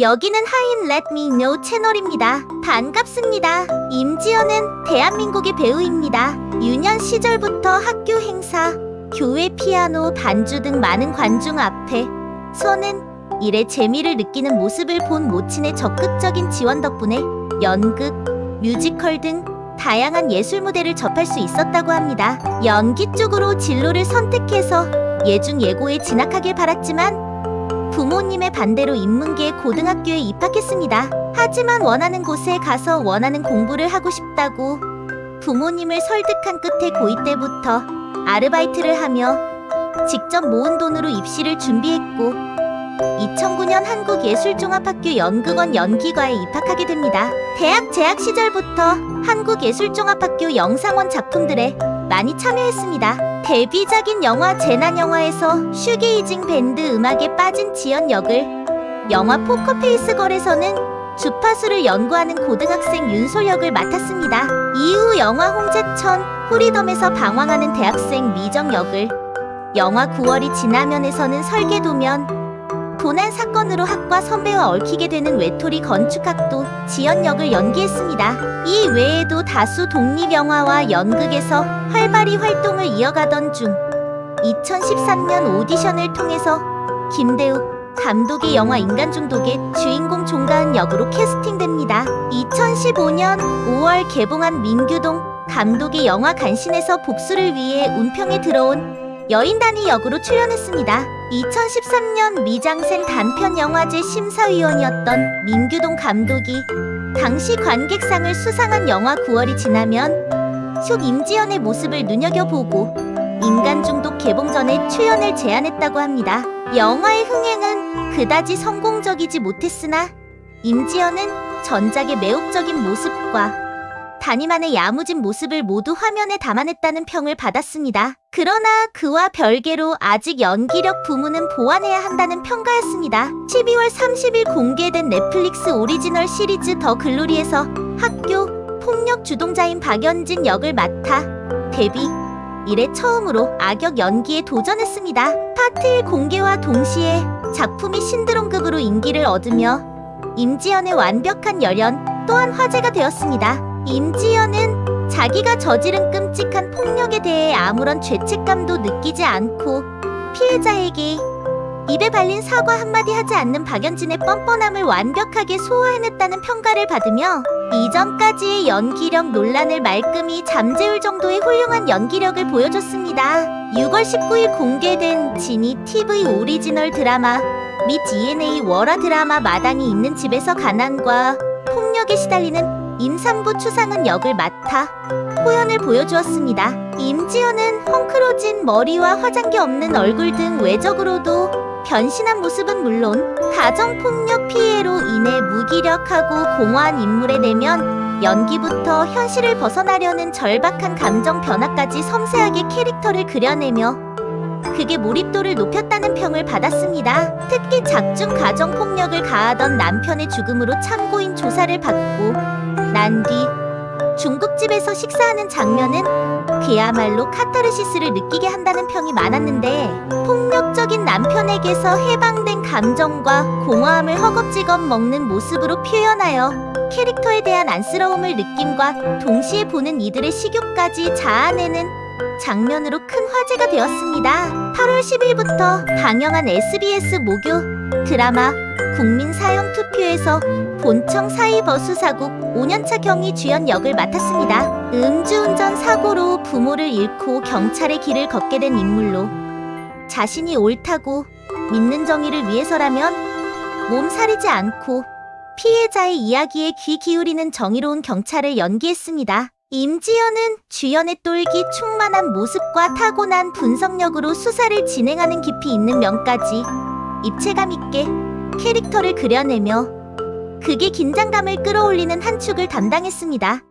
여기는 하인 Let 채널입니다. 반갑습니다. 임지연은 대한민국의 배우입니다. 유년 시절부터 학교 행사, 교회 피아노, 반주 등 많은 관중 앞에 서는 일의 재미를 느끼는 모습을 본 모친의 적극적인 지원 덕분에 연극, 뮤지컬 등 다양한 예술 무대를 접할 수 있었다고 합니다. 연기 쪽으로 진로를 선택해서 예중 예고에 진학하길 바랐지만 부모님의 반대로 인문계 고등학교에 입학했습니다. 하지만 원하는 곳에 가서 원하는 공부를 하고 싶다고 부모님을 설득한 끝에 고2 때부터 아르바이트를 하며 직접 모은 돈으로 입시를 준비했고 2009년 한국예술종합학교 연극원 연기과에 입학하게 됩니다. 대학 재학 시절부터 한국예술종합학교 영상원 작품들에 많이 참여했습니다. 데뷔작인 영화 재난영화에서 슈게이징 밴드 음악에 빠진 지연 역을 영화 포커페이스 걸에서는 주파수를 연구하는 고등학생 윤솔 역을 맡았습니다. 이후 영화 홍제천, 후리덤에서 방황하는 대학생 미정 역을 영화 9월이 지나면에서는 설계도면 도난 사건으로 학과 선배와 얽히게 되는 외톨이 건축학도 지연 역을 연기했습니다. 이 외에도 다수 독립영화와 연극에서 활발히 활동을 이어가던 중 2013년 오디션을 통해서 김대우 감독의 영화 인간 중독의 주인공 종가은 역으로 캐스팅됩니다. 2015년 5월 개봉한 민규동 감독의 영화 간신에서 복수를 위해 운평에 들어온 여인단이 역으로 출연했습니다. 2013년 미장센 단편 영화제 심사위원이었던 민규동 감독이 당시 관객상을 수상한 영화 9월이 지나면 숍 임지연의 모습을 눈여겨보고 인간 중독 개봉 전에 출연을 제안했다고 합니다. 영화의 흥행은 그다지 성공적이지 못했으나 임지연은 전작의 매혹적인 모습과 단임안의 야무진 모습을 모두 화면에 담아냈다는 평을 받았습니다. 그러나 그와 별개로 아직 연기력 부문은 보완해야 한다는 평가였습니다. 12월 30일 공개된 넷플릭스 오리지널 시리즈 더 글로리에서 학교 폭력 주동자인 박연진 역을 맡아 데뷔 이래 처음으로 악역 연기에 도전했습니다. 파트 1 공개와 동시에 작품이 신드롬급으로 인기를 얻으며 임지연의 완벽한 열연 또한 화제가 되었습니다. 임지연은 자기가 저지른 끔찍한 폭력에 대해 아무런 죄책감도 느끼지 않고 피해자에게 입에 발린 사과 한마디 하지 않는 박연진의 뻔뻔함을 완벽하게 소화해냈다는 평가를 받으며 이전까지의 연기력 논란을 말끔히 잠재울 정도의 훌륭한 연기력을 보여줬습니다. 6월 19일 공개된 지니 TV 오리지널 드라마 및 ENA 월화 드라마 마당이 있는 집에서 가난과 폭력에 시달리는 임산부 추상은 역을 맡아 호연을 보여주었습니다. 임지연은 헝클어진 머리와 화장기 없는 얼굴 등 외적으로도 변신한 모습은 물론 가정폭력 피해로 인해 무기력하고 공허한 인물의 내면 연기부터 현실을 벗어나려는 절박한 감정 변화까지 섬세하게 캐릭터를 그려내며 그게 몰입도를 높였다는 평을 받았습니다. 특히 작중 가정폭력을 가하던 남편의 죽음으로 참고인 조사를 받고 난 뒤 중국집에서 식사하는 장면은 그야말로 카타르시스를 느끼게 한다는 평이 많았는데 폭력적인 남편에게서 해방된 감정과 공허함을 허겁지겁 먹는 모습으로 표현하여 캐릭터에 대한 안쓰러움을 느낌과 동시에 보는 이들의 식욕까지 자아내는 장면으로 큰 화제가 되었습니다. 8월 10일부터 방영한 SBS 목요 드라마 국민 사형 투표에서 본청 사이버수 사국 5년차 경위 주연 역을 맡았습니다. 음주운전 사고로 부모를 잃고 경찰의 길을 걷게 된 인물로 자신이 옳다고 믿는 정의를 위해서라면 몸살이지 않고 피해자의 이야기에 귀 기울이는 정의로운 경찰을 연기했습니다. 임지연은 주연의 똘기 충만한 모습과 타고난 분석력으로 수사를 진행하는 깊이 있는 면까지 입체감 있게 캐릭터를 그려내며 극의 긴장감을 끌어올리는 한 축을 담당했습니다.